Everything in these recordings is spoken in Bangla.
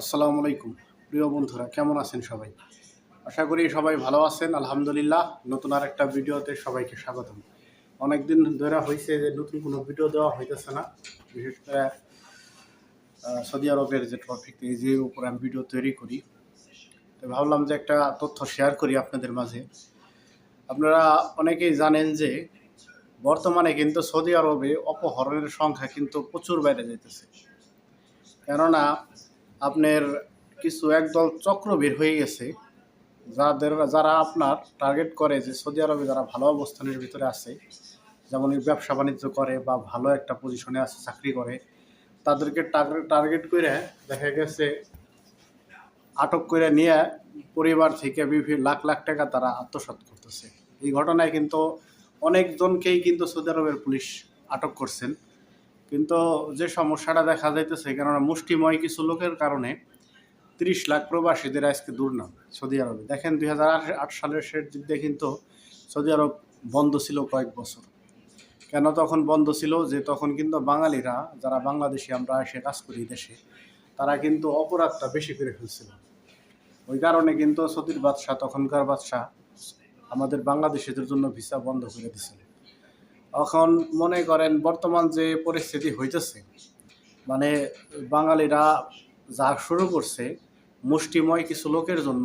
আসসালামু আলাইকুম। প্রিয় বন্ধুরা, কেমন আছেন সবাই? আশা করি সবাই ভালো আছেন, আলহামদুলিল্লাহ। নতুন আর একটা ভিডিওতে সবাইকে স্বাগতম। অনেকদিন ধরে হয়েছে যে নতুন কোনো ভিডিও দেওয়া হইতেছে না। বিশেষ করে সৌদি আরবের যে টপিক এই যে উপরে আমি ভিডিও তৈরি করি। তো ভাবলাম যে একটা তথ্য শেয়ার করি আপনাদের মাঝে। আপনারা অনেকেই জানেন যে, বর্তমানে কিন্তু সৌদি আরবে অপহরণের সংখ্যা কিন্তু প্রচুর বাইরে যাইতেছে। কেননা আপনার কিছু একদল চক্র বের হয়ে গেছে, যাদের, যারা আপনার টার্গেট করে যে সৌদি আরবে যারা ভালো অবস্থানের ভিতরে আছে, যেমন ব্যবসা বাণিজ্য করে বা ভালো একটা পজিশনে আছে, চাকরি করে, তাদেরকে টার্গেট করে দেখা গেছে আটক করে নিয়ে পরিবার থেকে বিভিন্ন লাখ লাখ টাকা তারা আত্মসাৎ করতেছে। এই ঘটনায় কিন্তু অনেকজনকেই কিন্তু সৌদি আরবের পুলিশ আটক করছেন। কিন্তু যে সমস্যাটা দেখা যাইতেছে কেননা মুষ্টিময় কিছু লোকের কারণে তিরিশ লাখ প্রবাসীদের আজকে দুর্নাম সৌদি আরবে। দেখেন দুই আট সালের শেষ দিক দিয়ে কিন্তু সৌদি আরব বন্ধ ছিল কয়েক বছর। কেন তখন বন্ধ ছিল? যে তখন কিন্তু বাঙালিরা, যারা বাংলাদেশি আমরা এসে কাজ করি দেশে, তারা কিন্তু অপরাধটা বেশি করে ফেলছিল। ওই কারণে কিন্তু সৌদির বাদশাহ, তখনকার বাদশাহ আমাদের বাংলাদেশিদের জন্য ভিসা বন্ধ করে দিয়েছিল এখন মনে করেন বর্তমান যে পরিস্থিতি হইতেছে মানে বাঙালিরা যা শুরু করছে, মুষ্টিময় কিছু লোকের জন্য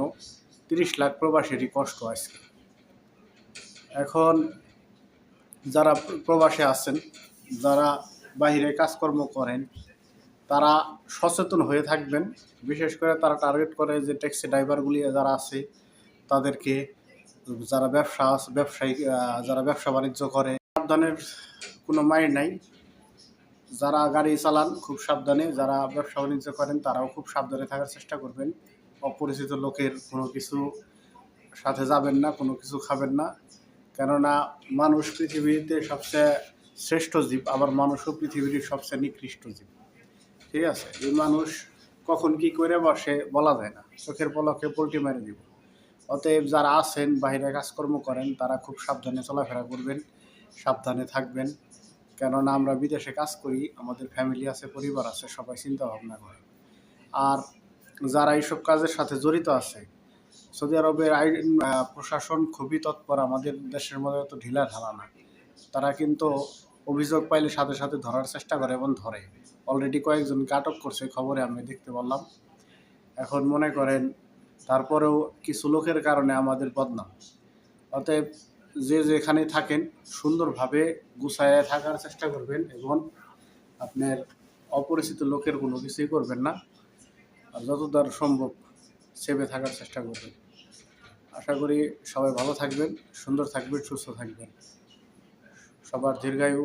তিরিশ লাখ প্রবাসীরই কষ্ট আজকে। এখন যারা প্রবাসে আছেন, যারা বাইরে কাজকর্ম করেন, তারা সচেতন হয়ে থাকবেন। বিশেষ করে তারা টার্গেট করে যে ট্যাক্সি ড্রাইভারগুলি যারা আছে, তাদেরকে যারা ব্যবসা আছে ব্যবসায়িক যারা ব্যবসা বাণিজ্য করে সাবধানের কোনো মাইর নাই। যারা গাড়ি চালান খুব সাবধানে, যারা ব্যবসা বাণিজ্য করেন তারাও খুব সাবধানে থাকার চেষ্টা করবেন। অপরিচিত লোকের কোনো কিছু সাথে যাবেন না, কোনো কিছু খাবেন না। কেননা মানুষ পৃথিবীতে সবচেয়ে শ্রেষ্ঠ জীব, আবার মানুষও পৃথিবীর সবচেয়ে নিকৃষ্ট জীব। ঠিক আছে? এই মানুষ কখন কি করে বসে বলা যায় না। চোখের পলকে পোল্টি মেরে দিব। অতএব যারা আছেন, বাইরে কাজকর্ম করেন, তারা খুব সাবধানে চলাফেরা করবেন। সাবধানে থাকবেন। কেননা আমরা বিদেশে কাজ করি, আমাদের ফ্যামিলি আছে, পরিবার আছে, সবাই চিন্তা ভাবনা করে। আর যারা এইসব কাজের সাথে জড়িত আছে, সৌদি আরবের আইন প্রশাসন খুবই তৎপর, আমাদের দেশের মধ্যে তো ঢিলা ঢালা না। তারা কিন্তু অভিযোগ পাইলে সাথে সাথে ধরার চেষ্টা করে এবং ধরে। অলরেডি কয়েকজনকে আটক করছে, খবরে আমি দেখতে পারলাম। এখন মনে করেন, তারপরেও কিছু লোকের কারণে আমাদের বদনাম। অতএব যে যেখানে থাকেন সুন্দরভাবে গুছায় থাকার চেষ্টা করবেন এবং আপনার অপরিচিত লোকের কোনো কিছুই করবেন না। আর যতদার সম্ভব সেভে থাকার চেষ্টা করবেন। আশা করি সবাই ভালো থাকবেন, সুন্দর থাকবেন, সুস্থ থাকবেন। সবার দীর্ঘায়ু